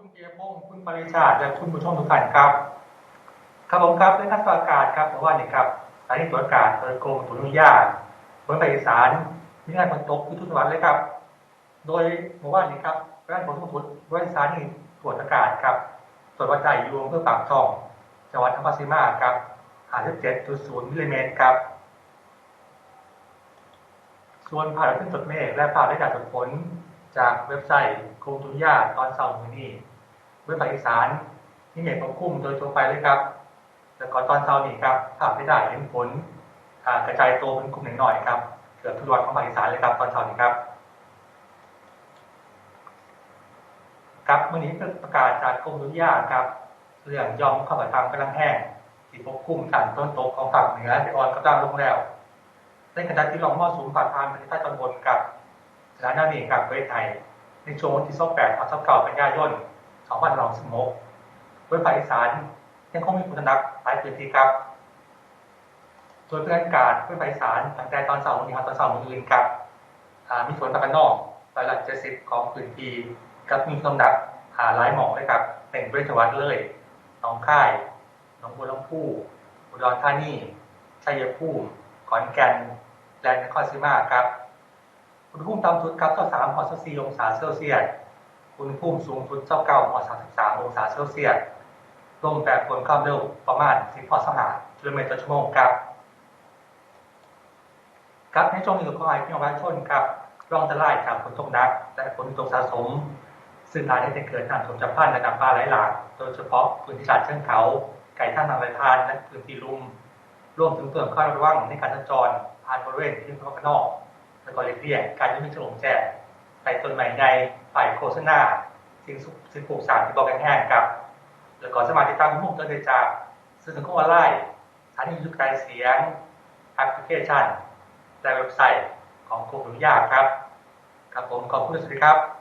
คุณเปริชาติและคุณผู้ชมทุกท่านครับ ครับผมครับในทัศนอากาศครับเมื่อวานนี้ครับสถานีตรวจอากาศโดยกรมอุตุนิยมบนภาคอีสานมีงานฝนตกทุกจังหวัดเลยครับ โดยเมื่อวานนี้ครับงานฝนตกทุกบริษัทนี่ตรวจอากาศครับตรวจวัดใจอยู่อำเพื่อปากช่อง จังหวัดนครศรีมาครับ57.0มิลลิเมตรครับ ส่วนภาพขึ้นจดเมฆและภาพได้จากฝนจากเว็บไซต์ รมอุตุนิยมตอนเช้ามือนี้เว็บภาคอีสานที่เมฆปกคลุมโดยทั่วไปเลยครับแล้วก็ตอนเช้านี้ครับภาพไม่ได้เห็นฝนอ่ากระจายตัวเป็นกลุ่มหน่อยๆครับเกือบทุกวัดของภาคอีสานเลยครับ ตอนเช้านี้ครับ ครับวันนี้เป็นประกาศจากกรมอุตุนยมครับ เรื่องยอมเข้ามาทางกำลังแห้งที่ปกคลุมฐานต้นตกของภาคเหนือที่อ่อนกำลังลงแล้วในขณะที่ลองมอสูงผ่านทางประเทศใต้ตอนบนกับสถานนี้กับประเทศไทย ในช่วงวันที่28ถึง29กันยายน2026เว็บภาคอีสานยังคงมีฝนหนักหลายพื้นที่ครับโดยเพื่อนการเว็บภาคอีสานตั้งแต่ตอนเช้าวันนี้ครับตอนเช้าวันอื่นครับมีฝนตกกันนอกร้อยละ70ของพื้นที่กับมีฝนหนักหาหลายหมอกเลยครับเป็นบริเวณจังหวัดเลยหนองคายหนองบัวลำพูอุดรธานีชัยภูมิขอนแก่นและนครศรีมาครับ อุณหภูมิต่ำสุดครับ23องศาเซลเซียสองศาเซลเซียสอุณหภูมิสูงสุด29องศา33องศาเซลเซียสลมแปรปรวนความเร็วประมาณ10พอสหากิโลเมตรต่อชั่วโมงครับครับในช่วงนี้ก็ขอให้พี่น้องประชาชนครับรองตะไลจากฝนตกหนักและฝนตกสะสม ซึ่งอาจจะเกิดน้ำท่วมฉับพลันและน้ำป่าไหลหลากโดยเฉพาะพื้นที่ชายเชิงเขาไก่ท่าทางไหลทานและพื้นที่ลุ่มรวมถึงเพิ่มข้อระวังในการสัญจรผ่านบริเวณที่ข้านอก แล้วก็เรียกเรียกการยุ่งฉลองแจกใส่ต้นไม้ในฝ่ายโฆษณาสิ่งสิ่งปลูกสารที่บอกกันแห้งครับ แล้วก็สมาธิตามมุ่งต้นเดจากสื่อสังคมออนไลน์สถานียุคไกลเสียงแอปพลิเคชันและเว็บไซต์ของกรมอุทยานครับ ครับผมขอบคุณสุดีครับ